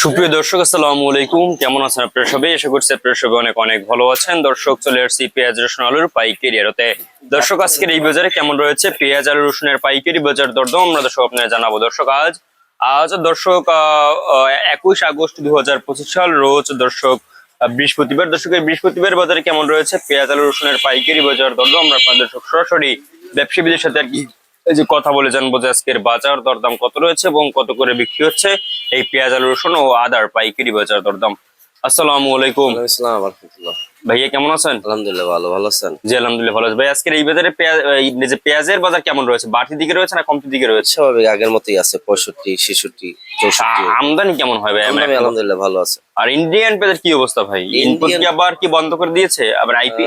সুপ্রিয় দর্শক, আসসালামু আলাইকুম। কেমন আছেন আপনারা সবাই? আশা করছি আপনারা সবাই অনেক অনেক ভালো আছেন। দর্শক, চলে আসছি পেঁয়াজ, রসুন, আলুর পাইকারি আড়তে দর্শক, আজকের এই বাজারে কেমন রয়েছে? পেঁয়াজ আলু রসুনের পাইকারি বাজার দরদম আমরা দর্শক আপনারা জানাব। দর্শক, আজ আজ দর্শক একুশ আগস্ট দু হাজার পঁচিশ সাল, রোজ দর্শক বৃহস্পতিবার। দর্শকের বৃহস্পতিবার বাজারে কেমন রয়েছে? পেঁয়াজ আলু রসুনের পাইকারি বাজার দরদম আমরা আপনাদের দর্শক সরাসরি ব্যবসায়ীদের সাথে আর কি এই যে কথা বলে জানব যে আজকের বাজার দরদাম কত রয়েছে এবং কত করে বিক্রি হচ্ছে। এই পেঁয়াজ আলু রসুন ও আদার পাইকারি বাজার দরদাম। আসসালামু আলাইকুম। ভাইয়া কেমন আছেন? আলহামদুলিল্লাহ ভালো ভালো আছেন? জি আলহামদুলিল্লাহ ভালো আছি। ভাই আজকের এই বাজারে যে পেঁয়াজের বাজার কেমন রয়েছে? দিকে রয়েছে না দিকে রয়েছে? স্বাভাবিক আগের মতোই আছে পঁয়ষট্টি ছেষট্টি আমদানি কেমন হয় ভাই আলহামদুলিল্লাহ ভালো আছে। আর ইন্ডিয়ান পেঁয়াজের কি অবস্থা ভাই? ইনপুট কি আবার কি বন্ধ করে দিয়েছে? আবার আইপি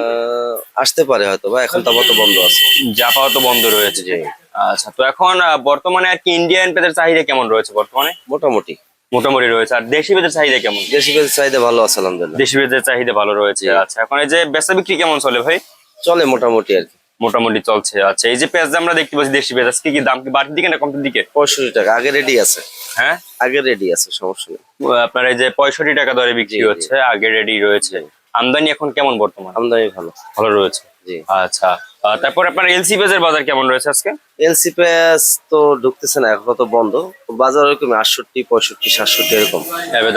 আসতে পারে হয়তো বা এখন তো বন্ধ আছে। জাপাও তো বন্ধ রয়েছে। জি। আচ্ছা তো এখন বর্তমানে আর কি ইন্ডিয়ান পেঁয়াজের চাহিদা কেমন রয়েছে বর্তমানে? মোটামুটি। মোটামুটি রয়েছে। আর দেশি পেঁয়াজের চাহিদা কেমন? দেশি পেঁয়াজের চাহিদা ভালো আছে আলহামদুলিল্লাহ। দেশি পেঁয়াজের চাহিদা ভালো রয়েছে। আচ্ছা এখন এই যে বেচা বিক্রি কেমন চলে ভাই? চলে মোটামুটি আর কি। মোটামুটি চলছে। আচ্ছা এই যে পেঁয়াজ আমরা দেখতে পাচ্ছি দেশি পেঁয়াজ আজকে কি দাম কি বাড়তির দিকে না কমতির দিকে? পঁয়ষট্টি টাকা আগে রেডি আছে। হ্যাঁ? আগে রেডি আছে সমস্যা নেই। আপনার এই যে পঁয়ষট্টি টাকা দরে বিক্রি। হচ্ছে আগে রেডি রয়েছে। আমদানি এখন কেমন বর্তমান? আমদানি ভালো। ভালো রয়েছে? জি। আচ্ছা তারপর আপনার এলসি পেঁয়াজের বাজার কেমন রয়েছে আজকে? এলসি পেঁয়াজ তো ঢুকতেছে না এখন তো বন্ধ। বাজার ওরকম আটষট্টি পঁয়ষট্টি সাতষট্টি এরকম।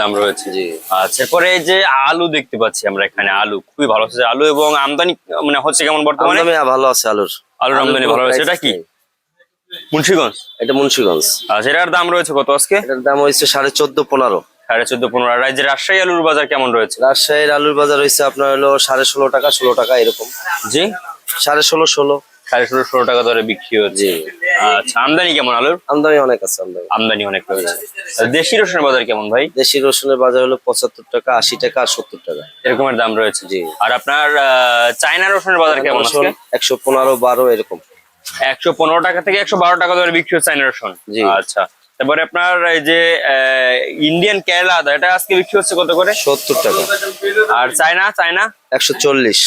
দাম রয়েছে? জি। আচ্ছা এই যে আলু দেখতে পাচ্ছি আমরা এখানে আলু খুবই ভালো হচ্ছে। আলু এবং আমদানি মানে হচ্ছে কেমন বর্তমানে? ভালো আছে আলুর। আলুর আমদানি ভালো রয়েছে এটা কি? মুন্সিগঞ্জ? এটা মুন্সিগঞ্জ। আচ্ছা এটার দাম রয়েছে কত আজকে? এটার দাম হয়েছে সাড়ে চোদ্দ পনেরো। সাড়ে চোদ্দ পনেরো। যে রাজশাহী আলুর বাজার কেমন রয়েছে? রাজশাহীর আলুর বাজার হয়েছে আপনার হলো সাড়ে ষোলো টাকা ষোলো টাকা এরকম। জি? সাড়ে ষোলো ষোলো। সাড়ে ষোলো ষোলো টাকা দরে বিক্রি হচ্ছে। আচ্ছা আমদানি কেমন আলুর? আমদানি অনেক আছে আমদানি। আমদানি অনেক রয়েছে। দেশি রসুনের বাজার কেমন ভাই? দেশি রসুনের বাজার হলো পঁচাত্তর টাকা আশি টাকা আর সত্তর টাকা। এরকমের দাম রয়েছে? জি। আর আপনার আহ, চায়না রসুনের বাজার কেমন আজকে? একশো পনেরো বারো এরকম। একশো পনেরো টাকা থেকে একশো বারো টাকা ধরে বিক্রি হচ্ছে চায়না রসুন। জি। আচ্ছা। তারপরে আপনার এই যে ইন্ডিয়ান কেরালা আদা এটা আজকে বিক্রি হচ্ছে কত করে? সত্তর টাকা। আর চায়না চায়না? একশো চল্লিশ।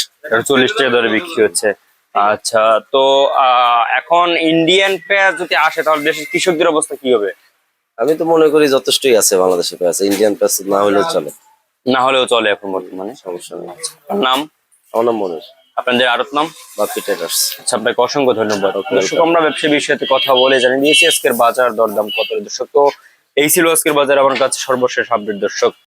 চল্লিশ টাকা ধরে বিক্রি হচ্ছে। আচ্ছা তো আহ, এখন ইন্ডিয়ান পেঁয়াজ যদি আসে তাহলে দেশের কৃষকদের অবস্থা কি হবে? আমি তো মনে করি যথেষ্টই আছে বাংলাদেশে পেঁয়াজ ইন্ডিয়ান পেঁয়াজ না হলেও চলে। না হলেও চলে এখন বর্তমানে। সমস্যা নেই। নাম? আমার নাম মনির আপনাদের আরত নাম? বা ট্রেডার্স আচ্ছা আপনাকে অসংখ্য ধন্যবাদ দর্শক আমরা ব্যবসা বিষয়ে কথা বলে জানিয়ে দিয়েছি আজকের বাজার দরদাম কত দর্শক? তো এই ছিল আজকের বাজার আমার কাছে সর্বশেষ আপডেট দর্শক।